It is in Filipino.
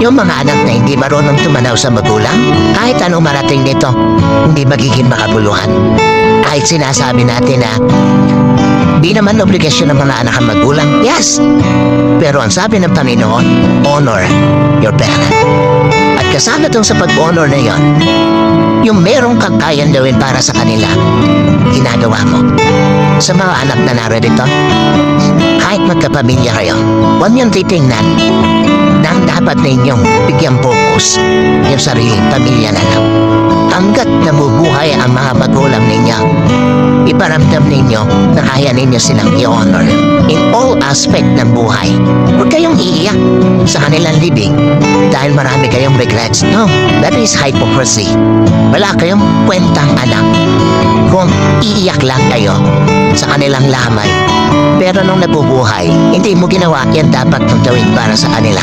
Yung mga anak na hindi marunong tumanaw sa magulang, kahit anong marating nito, hindi magiging makabuluhan. Kahit sinasabi natin na di naman obligasyon ng mga anak ang magulang, yes. Pero ang sabi ng Panginoon, honor your parent. At kasama tong sa pag-honor na yon, yung merong kang kayang gawin para sa kanila, ginagawa. Sa mga anak na narito, kahit magkapamilya kayo, huwag niyong titingnan na ang dapat ninyong bigyan focus yung sariling pamilya na lang. Hanggat nabubuhay ang mga magulang ninyo, iparamdam ninyo na kaya ninyo silang i-honor in all aspect ng buhay. Huwag kayong iiyak sa kanilang libing dahil marami kayong regrets. No, that is hypocrisy. Wala kayong kwentang anak kung iiyak lang kayo sa kanilang lamay. Pero nung nabubuhay, hindi mo ginawa yan dapat mong gawin para sa kanila.